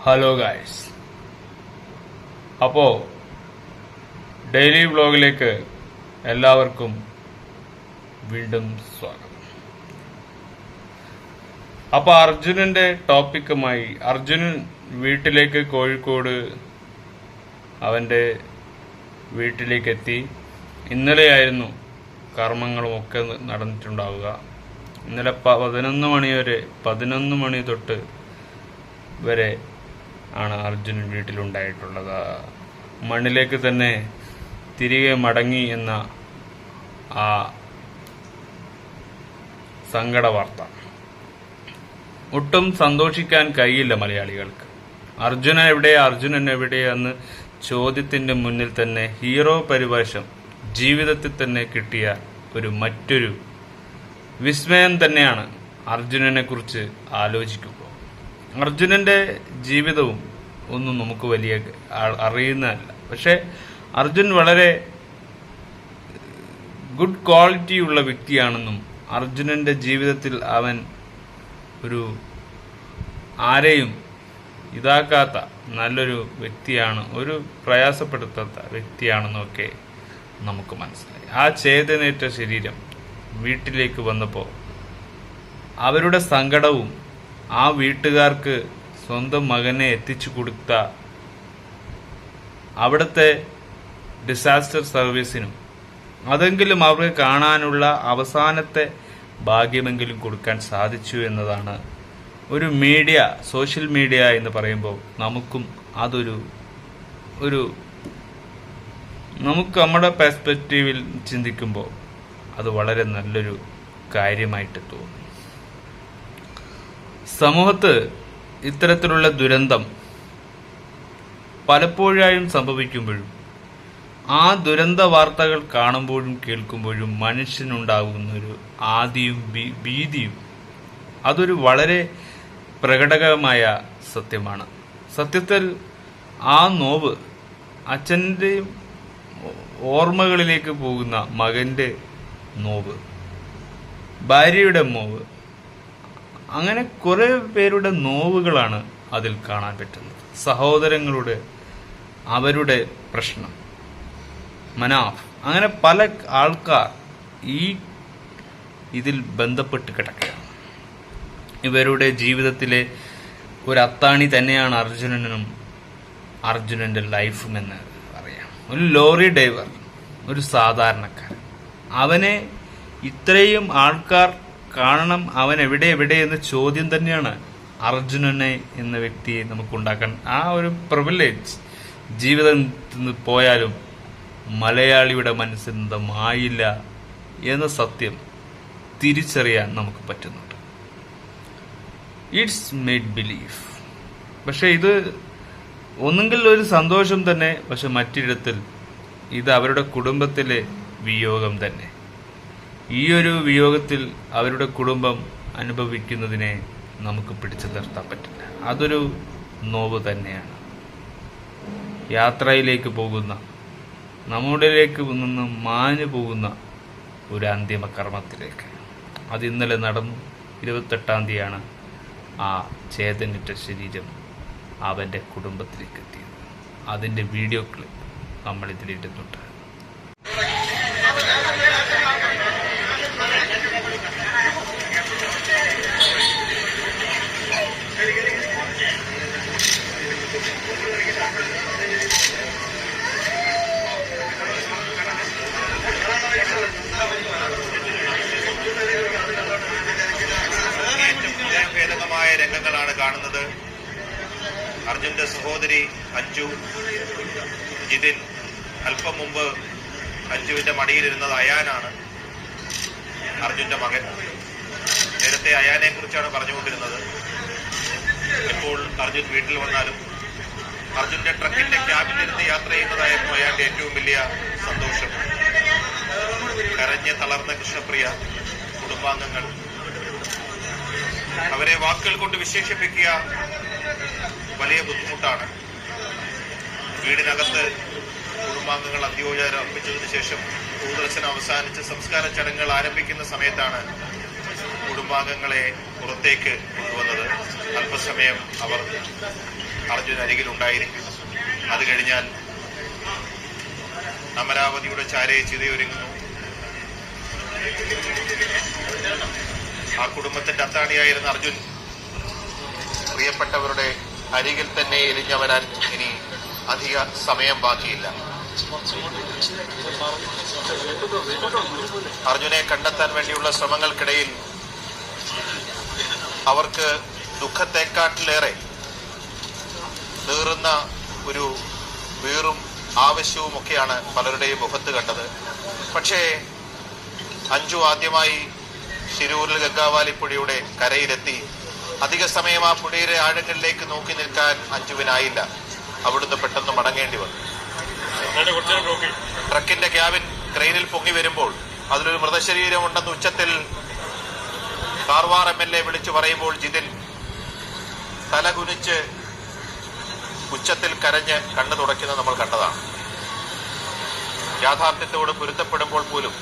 Hello guys അപ്പോൾ daily വ്ലോഗിലേക്ക് എല്ലാവർക്കും വീണ്ടും സ്വാഗതം. അപ്പോൾ അർജുനന്റെ ടോപ്പിക്കുമായി അർജുനൻ വീട്ടിലേക്ക് കോഴിക്കോട് അവന്റെ വീട്ടിലേക്ക് എത്തി ഇന്നലെയായിരുന്നു കർമ്മങ്ങളും ഒക്കെ നടന്നിട്ടുണ്ടാവുക. ഇന്നലെ പതിനൊന്ന് മണി വരെ പതിനൊന്ന് മണി തൊട്ട് വരെ ആണ് അർജുനൻ വീട്ടിലുണ്ടായിട്ടുള്ളത്. മണ്ണിലേക്ക് തന്നെ തിരികെ മടങ്ങി എന്ന ആ സങ്കട വാർത്ത ഒട്ടും സന്തോഷിക്കാൻ കഴിയില്ല മലയാളികൾക്ക്. അർജുന എവിടെ അർജുനൻ എവിടെ എന്ന് ചോദ്യത്തിന്റെ മുന്നിൽ തന്നെ ഹീറോ പരിവേഷം ജീവിതത്തിൽ തന്നെ കിട്ടിയ ഒരു മറ്റൊരു വിസ്മയം തന്നെയാണ് അർജുനനെ കുറിച്ച് ആലോചിക്കുമ്പോൾ അർജുനന്റെ ജീവിതവും ഒന്നും നമുക്ക് വലിയ അറിയുന്നതല്ല. പക്ഷെ അർജുൻ വളരെ ഗുഡ് ക്വാളിറ്റിയുള്ള വ്യക്തിയാണെന്നും അർജുനന്റെ ജീവിതത്തിൽ അവൻ ഒരു ആരെയും ഇതാക്കാത്ത നല്ലൊരു വ്യക്തിയാണ് ഒരു പ്രയാസപ്പെടുത്താത്ത വ്യക്തിയാണെന്നൊക്കെ നമുക്ക് മനസ്സിലായി. ആ ചേതനേറ്റ ശരീരം വീട്ടിലേക്ക് വന്നപ്പോൾ അവരുടെ സങ്കടവും ആ വീട്ടുകാർക്ക് സ്വന്തം മകനെ എത്തിച്ചു കൊടുത്ത അവിടുത്തെ ഡിസാസ്റ്റർ സർവീസിനും അതെങ്കിലും അവർക്ക് കാണാനുള്ള അവസാനത്തെ ഭാഗ്യമെങ്കിലും കൊടുക്കാൻ സാധിച്ചു എന്നതാണ് ഒരു മീഡിയ സോഷ്യൽ മീഡിയ എന്ന് പറയുമ്പോൾ നമുക്കും അതൊരു ഒരു നമുക്ക് നമ്മുടെ പെർസ്പെക്റ്റീവിൽ ചിന്തിക്കുമ്പോൾ അത് വളരെ നല്ലൊരു കാര്യമായിട്ട് തോന്നി. സമൂഹത്ത് ഇത്തരത്തിലുള്ള ദുരന്തം പലപ്പോഴായും സംഭവിക്കുമ്പോഴും ആ ദുരന്ത വാർത്തകൾ കാണുമ്പോഴും കേൾക്കുമ്പോഴും മനുഷ്യനുണ്ടാകുന്ന ഒരു ആദിയും ഭീതിയും അതൊരു വളരെ പ്രകടകമായ സത്യമാണ്. സത്യത്തിൽ ആ നോവ് അച്ഛന്റെയും ഓർമ്മകളിലേക്ക് പോകുന്ന മകന്റെ നോവ് ഭാര്യയുടെ നോവ് അങ്ങനെ കുറെ പേരുടെ നോവുകളാണ് അതിൽ കാണാൻ പറ്റുന്നത്. സഹോദരങ്ങളുടെ അവരുടെ പ്രശ്നം. മനാഫ്. അങ്ങനെ പല ആൾക്കാർ ഈ ഇതിൽ ബന്ധപ്പെട്ട് കിടക്കുകയാണ്. ഇവരുടെ ജീവിതത്തിലെ ഒരു അത്താണി തന്നെയാണ് അർജുനനും ലൈഫും പറയാം ഒരു ലോറി ഡ്രൈവർ ഒരു സാധാരണക്കാരൻ. അവനെ ഇത്രയും ആൾക്കാർ കാണണം അവൻ എവിടെ എവിടെ എന്ന ചോദ്യം തന്നെയാണ് അർജുനനെ എന്ന വ്യക്തിയെ നമുക്ക് ഉണ്ടാക്കാൻ ആ ഒരു പ്രിവിലേജ് ജീവിതത്തിൽ നിന്ന് പോയാലും മലയാളിയുടെ മനസ്സിൽ മായില്ല എന്ന സത്യം തിരിച്ചറിയാൻ നമുക്ക് പറ്റുന്നുണ്ട്. ഇറ്റ്സ് മേഡ് ബിലീഫ് പക്ഷേ ഇത് ഒന്നുകിൽ ഒരു സന്തോഷം തന്നെ പക്ഷെ മറ്റിടത്തിൽ ഇത് അവരുടെ കുടുംബത്തിലെ വിയോഗം തന്നെ. ഈ ഒരു വിയോഗത്തിൽ അവരുടെ കുടുംബം അനുഭവിക്കുന്നതിനെ നമുക്ക് പിടിച്ചു നിർത്താൻ പറ്റില്ല. അതൊരു നോവ് തന്നെയാണ്. യാത്രയിലേക്ക് പോകുന്ന നമ്മുടെയിലേക്ക് നിന്ന് മാഞ്ഞു പോകുന്ന ഒരു അന്തിമ കർമ്മത്തിലേക്ക്. അത് ഇന്നലെ നടന്നു. ഇരുപത്തെട്ടാം തീയതിയാണ് ആ ചേതനിട്ട ശരീരം അവന്റെ കുടുംബത്തിലേക്ക് എത്തിയത്. അതിന്റെ വീഡിയോ ക്ലിപ്പ് നമ്മൾ അർജുന്റെ സഹോദരി അഞ്ജു ജിതിൻ അല്പം മുമ്പ് അഞ്ജുവിന്റെ മടിയിലിരുന്നത് അയാനാണ് അർജുന്റെ മകൻ. നേരത്തെ അയാനെ കുറിച്ചാണ് പറഞ്ഞുകൊണ്ടിരുന്നത്. ഇപ്പോൾ അർജുൻ വീട്ടിൽ വന്നാലും അർജുന്റെ ട്രക്കിന്റെ ക്യാബിനിരുന്ന് യാത്ര ചെയ്യുന്നതായിരുന്നു അയാളുടെ ഏറ്റവും വലിയ സന്തോഷം. കരഞ്ഞ് തളർന്ന കൃഷ്ണപ്രിയ കുടുംബാംഗങ്ങൾ. അവരെ വാക്കുകൾ കൊണ്ട് വിശേഷിപ്പിക്കുക വലിയ ബുദ്ധിമുട്ടാണ്. വീടിനകത്ത് കുടുംബാംഗങ്ങൾ അന്ത്യോചാരം അർപ്പിച്ചതിന് ശേഷം ഭൂദർശനം അവസാനിച്ച് സംസ്കാര ചടങ്ങുകൾ ആരംഭിക്കുന്ന സമയത്താണ് കുടുംബാംഗങ്ങളെ പുറത്തേക്ക് കൊണ്ടുവന്നത്. അല്പസമയം അവർ അർജുൻ അരികിലുണ്ടായിരിക്കും അത് കഴിഞ്ഞാൽ അമരാവതിയുടെ ചാരയെ ചിതയൊരുങ്ങുന്നു. ആ കുടുംബത്തിന്റെ അത്താണിയായിരുന്ന അർജുൻ പ്രിയപ്പെട്ടവരുടെ അരികിൽ തന്നെ എരിഞ്ഞു വരാൻ ഇനി അധിക സമയം ബാക്കിയില്ല. അർജുനെ കണ്ടെത്താൻ വേണ്ടിയുള്ള ശ്രമങ്ങൾക്കിടയിൽ അവർക്ക് ദുഃഖത്തെക്കാട്ടിലേറെ നീറുന്ന ഒരു വീറും ആവശ്യവും ഒക്കെയാണ് പലരുടെയും മുഖത്ത് കണ്ടത്. പക്ഷേ അഞ്ചു ആദ്യമായി ശിരൂരിൽ ഗംഗാവാലിപ്പുഴയുടെ കരയിലെത്തി അധിക സമയം ആ പുഴയുടെ ആഴങ്ങളിലേക്ക് നോക്കി നിൽക്കാൻ അഞ്ജുവിനായില്ല. അവിടുന്ന് പെട്ടെന്ന് മടങ്ങേണ്ടി വന്നു. ട്രക്കിന്റെ ക്യാബിൻ ക്രെയിനിൽ പൊങ്ങി വരുമ്പോൾ അതിലൊരു മൃതശരീരം ഉണ്ടെന്ന് ഉച്ചത്തിൽ കാർവാർ എം എൽ എ വിളിച്ചു പറയുമ്പോൾ ജിതിൻ തലകുനിച്ച് ഉച്ചത്തിൽ കരഞ്ഞ് കണ്ണു തുടയ്ക്കുന്നത് നമ്മൾ കണ്ടതാണ്. യാഥാർത്ഥ്യത്തോട് പൊരുത്തപ്പെടുമ്പോൾ പോലും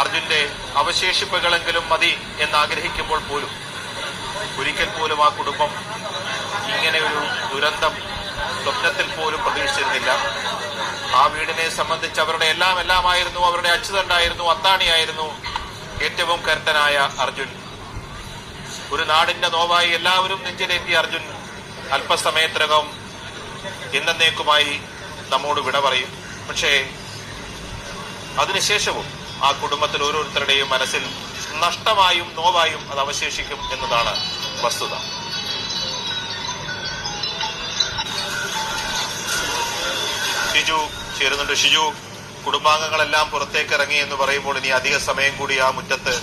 അർജുന്റെ അവശേഷിപ്പുകളെങ്കിലും മതി എന്നാഗ്രഹിക്കുമ്പോൾ പോലും ഒരിക്കൽ പോലും ആ കുടുംബം ഇങ്ങനെ ഒരു ദുരന്തം സ്വപ്നത്തിൽ പോലും പ്രതീക്ഷിച്ചിരുന്നില്ല. ആ വീടിനെ സംബന്ധിച്ച് അവരുടെ എല്ലാം എല്ലാമായിരുന്നു അവരുടെ അച്യുതണ്ടായിരുന്നു അത്താണിയായിരുന്നു ഏറ്റവും കരുത്തനായ അർജുൻ. ഒരു നാടിന്റെ നോവായി എല്ലാവരും നെഞ്ചിലേറ്റിയ അർജുൻ അല്പസമയത്തിനകം എന്നേക്കുമായി നമ്മോട് വിട പറയും. പക്ഷേ അതിനുശേഷവും ആ കുടുംബത്തിൽ ഓരോരുത്തരുടെയും മനസ്സിൽ നഷ്ടമായും നോവായും അത് അവശേഷിക്കും എന്നതാണ് വസ്തുത. ഷിജു ചേരുന്നുണ്ട്. ഷിജു കുടുംബാംഗങ്ങളെല്ലാം പുറത്തേക്ക് ഇറങ്ങി എന്ന് പറയുമ്പോൾ ഇനി അധിക സമയം കൂടി ആ മുറ്റത്ത്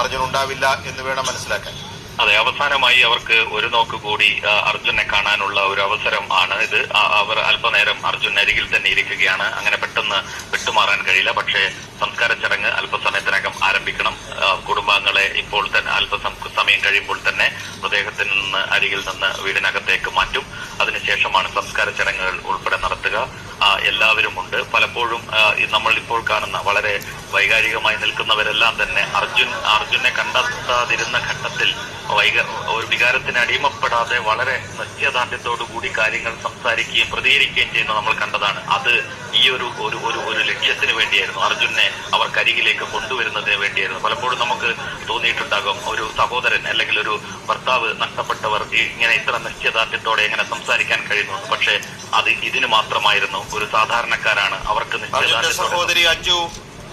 അർജുൻ ഉണ്ടാവില്ല എന്ന് വേണം മനസ്സിലാക്കാൻ. അതെ അവസാനമായി അവർക്ക് ഒരു നോക്ക് കൂടി അർജുനെ കാണാനുള്ള ഒരു അവസരം ആണ് ഇത്. അവർ അല്പനേരം അർജുൻ അരികിൽ തന്നെ ഇരിക്കുകയാണ്. അങ്ങനെ പെട്ടെന്ന് വിട്ടുമാറാൻ കഴിയില്ല. പക്ഷേ സംസ്കാര ചടങ്ങ് അല്പസമയത്തിനകം ആരംഭിക്കണം. കുടുംബാംഗങ്ങളെ ഇപ്പോൾ തന്നെ അല്പസം സമയം കഴിയുമ്പോൾ തന്നെ മൃതദേഹത്തിൽ നിന്ന് അരികിൽ നിന്ന് വീടിനകത്തേക്ക് മാറ്റും. അതിനുശേഷമാണ് സംസ്കാര ചടങ്ങുകൾ ഉൾപ്പെടെ നടത്തുക. ആ, എല്ലാവരും ഉണ്ട് പലപ്പോഴും നമ്മൾ ഇപ്പോൾ കാണുന്ന വളരെ വൈകാരികമായി നിൽക്കുന്നവരെല്ലാം തന്നെ അർജുൻ അർജുനെ കണ്ടെത്താതിരുന്ന ഘട്ടത്തിൽ വൈക ഒരു വികാരത്തിന് അടിമപ്പെടാതെ വളരെ കൂടി കാര്യങ്ങൾ സംസാരിക്കുകയും പ്രതികരിക്കുകയും ചെയ്യുന്നത് നമ്മൾ കണ്ടതാണ്. അത് ഈ ഒരു ഒരു ഒരു ഒരു ലക്ഷ്യത്തിന് വേണ്ടിയായിരുന്നു. അർജുനെ അവർ കരികിലേക്ക് കൊണ്ടുവരുന്നതിന് വേണ്ടിയായിരുന്നു. പലപ്പോഴും നമുക്ക് തോന്നിയിട്ടുണ്ടാകും ഒരു സഹോദരൻ അല്ലെങ്കിൽ ഒരു ഭർത്താവ് നഷ്ടപ്പെട്ടവർ ഇങ്ങനെ ഇത്ര നിശ്ചയദാർഢ്യത്തോടെ എങ്ങനെ സംസാരിക്കാൻ കഴിയുന്നു പക്ഷേ അത് ഇതിന് മാത്രമായിരുന്നു. ഒരു സാധാരണക്കാരാണ്. അവർക്ക് സഹോദരി അഞ്ജു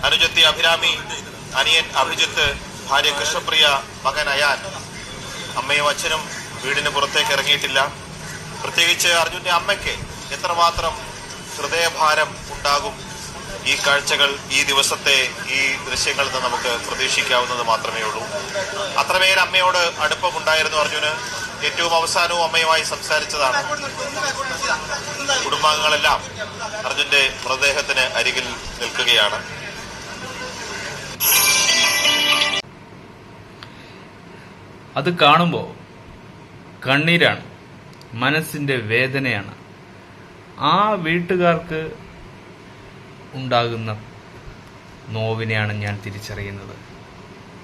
അനുജത്തി അഭിരാമി അനിയൻ അഭിജിത്ത് ഭാര്യ കൃഷ്ണപ്രിയ മകൻ അയാൻ. അമ്മയും അച്ഛനും വീടിന് പുറത്തേക്ക് ഇറങ്ങിയിട്ടില്ല. പ്രത്യേകിച്ച് അർജുന്റെ അമ്മയ്ക്ക് എത്രമാത്രം ഹൃദയഭാരം ഉണ്ടാകും? ഈ കാഴ്ചകൾ ഈ ദിവസത്തെ ഈ ദൃശ്യങ്ങളിൽ നിന്ന് നമുക്ക് പ്രതീക്ഷിക്കാവുന്നത് മാത്രമേ ഉള്ളൂ. അത്രമേൽ അമ്മയോട് അടുപ്പമുണ്ടായിരുന്നു അർജുന്. ഏറ്റവും അവസാനവും അമ്മയുമായി സംസാരിച്ചതാണ്. കുടുംബാംഗങ്ങളെല്ലാം അർജുന്റെ മൃതദേഹത്തിന് അരികിൽ നിൽക്കുകയാണ്. അത് കാണുമ്പോൾ കണ്ണീരാണ് മനസ്സിന്റെ വേദനയാണ്. ആ വീട്ടുകാർക്ക് ഉണ്ടാകുന്ന നോവിനെയാണ് ഞാൻ തിരിച്ചറിയുന്നത്.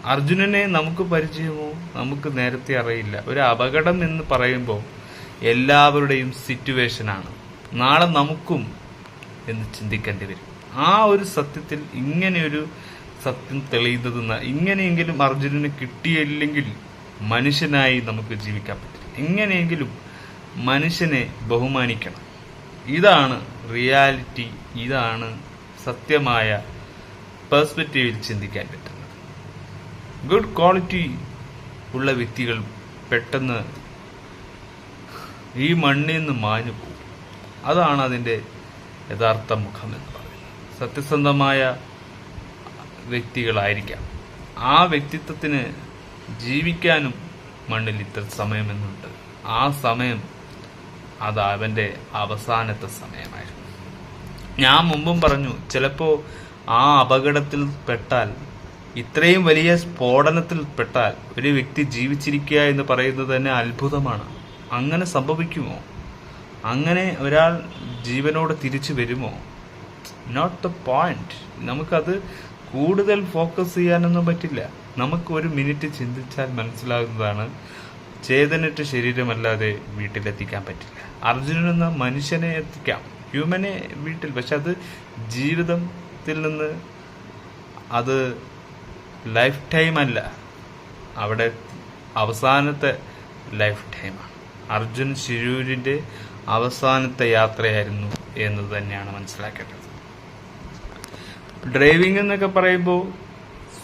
അർജുനനെ നമുക്ക് പരിചയമോ? നമുക്ക് നേരത്തെ അറിയില്ല. ഒരു അപകടം എന്ന് പറയുമ്പോൾ എല്ലാവരുടെയും സിറ്റുവേഷനാണ് നാളെ നമുക്കും എന്ന് ചിന്തിക്കേണ്ടി വരും. ആ ഒരു സത്യത്തിൽ ഇങ്ങനെയൊരു സത്യം തെളിയുന്നത് ഇങ്ങനെയെങ്കിലും അർജുനന് കിട്ടിയില്ലെങ്കിൽ മനുഷ്യനായി നമുക്ക് ജീവിക്കാൻ പറ്റില്ല. എങ്ങനെയെങ്കിലും മനുഷ്യനെ ബഹുമാനിക്കണം. ഇതാണ് റിയാലിറ്റി ഇതാണ് സത്യമായ പെർസ്പെക്റ്റീവിൽ ചിന്തിക്കാൻ പറ്റുന്നത്. ഗുഡ് ക്വാളിറ്റി ഉള്ള വ്യക്തികൾ പെട്ടെന്ന് ഈ മണ്ണിൽ നിന്ന് മാഞ്ഞു പോകും. അതാണ് അതിന്റെ യഥാർത്ഥ മുഖം എന്ന് പറയുന്നത്. സത്യസന്ധമായ വ്യക്തികളായിരിക്കാം. ആ വ്യക്തിത്വത്തിന് ജീവിക്കാനും മണ്ണിൽ ഇത്ര സമയമെന്നുണ്ട്. ആ സമയം അത് അവന്റെ അവസാനത്തെ സമയമായിരുന്നു. ഞാൻ മുമ്പും പറഞ്ഞു ചിലപ്പോൾ ആ അപകടത്തിൽ പെട്ടാൽ ഇത്രയും വലിയ സ്ഫോടനത്തിൽപ്പെട്ടാൽ ഒരു വ്യക്തി ജീവിച്ചിരിക്കുക എന്ന് പറയുന്നത് തന്നെ അത്ഭുതമാണ്. അങ്ങനെ സംഭവിക്കുമോ? അങ്ങനെ ഒരാൾ ജീവനോട് തിരിച്ചു വരുമോ? നോട്ട് ദ പോയിന്റ് നമുക്കത് കൂടുതൽ ഫോക്കസ് ചെയ്യാനൊന്നും പറ്റില്ല. നമുക്ക് ഒരു മിനിറ്റ് ചിന്തിച്ചാൽ മനസ്സിലാകുന്നതാണ് ചേതനറ്റ ശരീരമല്ലാതെ വീട്ടിലെത്തിക്കാൻ പറ്റില്ല. അർജുനൻ എന്ന മനുഷ്യനെ എത്തിക്കാം. ഹ്യൂമനെ വീട്ടിൽ. പക്ഷെ അത് ജീവിതത്തിൽ നിന്ന് അത് ലൈഫ് ടൈം അല്ല. അവിടെ അവസാനത്തെ ലൈഫ് ടൈമാണ് അർജുൻ ശിരൂരിന്റെ അവസാനത്തെ യാത്രയായിരുന്നു എന്ന് തന്നെയാണ് മനസ്സിലാക്കേണ്ടത്. ഡ്രൈവിംഗ് എന്നൊക്കെ പറയുമ്പോൾ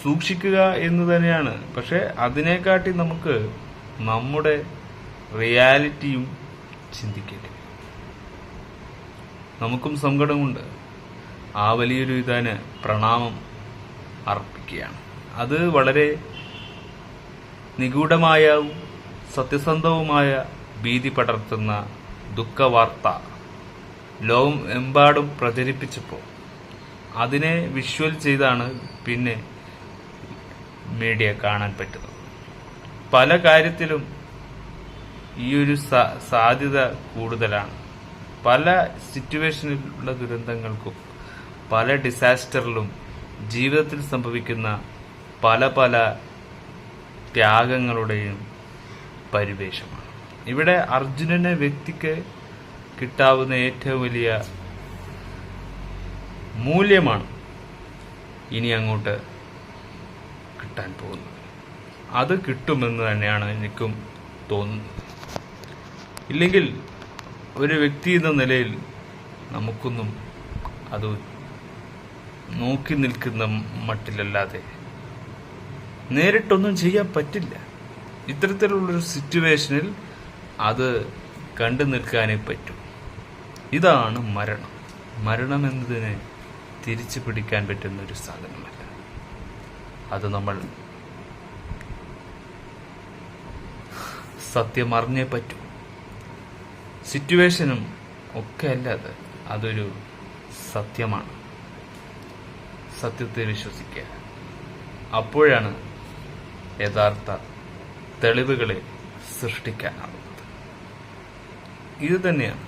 സൂക്ഷിക്കുക എന്ന് തന്നെയാണ്. പക്ഷെ അതിനെക്കാട്ടി നമുക്ക് നമ്മുടെ റിയാലിറ്റിയും ചിന്തിക്കേണ്ടി. നമുക്കും സങ്കടമുണ്ട്. ആ വലിയൊരു ഇതാന് പ്രണാമം അർപ്പിക്കുകയാണ്. അത് വളരെ നിഗൂഢമായ സത്യസന്ധവുമായ ഭീതി പടർത്തുന്ന ദുഃഖവാർത്ത. ലോകം എമ്പാടും പ്രചരിപ്പിച്ചപ്പോൾ അതിനെ വിഷ്വൽ ചെയ്താണ് പിന്നെ മീഡിയ കാണാൻ പറ്റുന്നത്. പല കാര്യത്തിലും ഈ ഒരു സാധ്യത കൂടുതലാണ്. പല സിറ്റുവേഷനിലുള്ള ദുരന്തങ്ങൾക്കും പല ഡിസാസ്റ്ററിലും ജീവിതത്തിൽ സംഭവിക്കുന്ന പല പല ത്യാഗങ്ങളുടെയും പരിവേഷമാണ്. ഇവിടെ അർജുനനെ വ്യക്തിക്ക് കിട്ടാവുന്ന ഏറ്റവും വലിയ മൂല്യമാണ് ഇനി അങ്ങോട്ട് കിട്ടാൻ പോകുന്നത്. അത് കിട്ടുമെന്ന് തന്നെയാണ് എനിക്കും തോന്നുന്നത്. ഇല്ലെങ്കിൽ ഒരു വ്യക്തി എന്ന നിലയിൽ നമുക്കൊന്നും അത് നോക്കി നിൽക്കുന്ന മട്ടിലല്ലാതെ നേരിട്ടൊന്നും ചെയ്യാൻ പറ്റില്ല. ഇത്തരത്തിലുള്ളൊരു സിറ്റുവേഷനിൽ അത് കണ്ടു നിൽക്കാനേ പറ്റും. ഇതാണ് മരണം. മരണം എന്നതിനെ തിരിച്ചു പിടിക്കാൻ പറ്റുന്ന ഒരു സാധനമല്ല. അത് നമ്മൾ സത്യം അറിഞ്ഞേ പറ്റൂ. സിറ്റുവേഷനും ഒക്കെ അല്ല അത്. അതൊരു സത്യമാണ്. സത്യത്തെ വിശ്വസിക്കുക. അപ്പോഴാണ് യഥാർത്ഥ തെളിവുകളെ സൃഷ്ടിക്കാനാവുന്നത്. ഇത് തന്നെയാണ്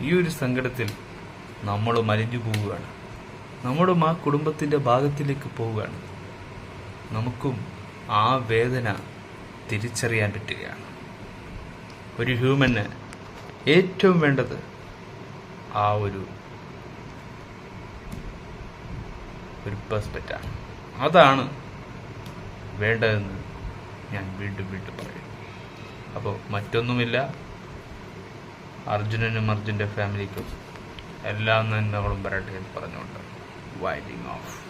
ഈ ഒരു സങ്കടത്തിൽ നമ്മൾ മലിഞ്ഞു പോവുകയാണ്. നമ്മളും ആ കുടുംബത്തിന്റെ ഭാഗത്തിലേക്ക് പോവുകയാണ്. നമുക്കും ആ വേദന തിരിച്ചറിയാൻ പറ്റുകയാണ്. ഒരു ഹ്യൂമന് ഏറ്റവും വേണ്ടത് ആ ഒരു ഒരു പെർസ്പെക്റ്റാണ് അതാണ് വേണ്ടതെന്ന് ഞാൻ വീണ്ടും വീണ്ടും പറയും. അപ്പോൾ മറ്റൊന്നുമില്ല. അർജുനനും അർജുന്റെ ഫാമിലിക്കും എല്ലാ നന്മകളും വരട്ടെ എന്ന് പറഞ്ഞുകൊണ്ട് വൈൻഡിങ് ഓഫ്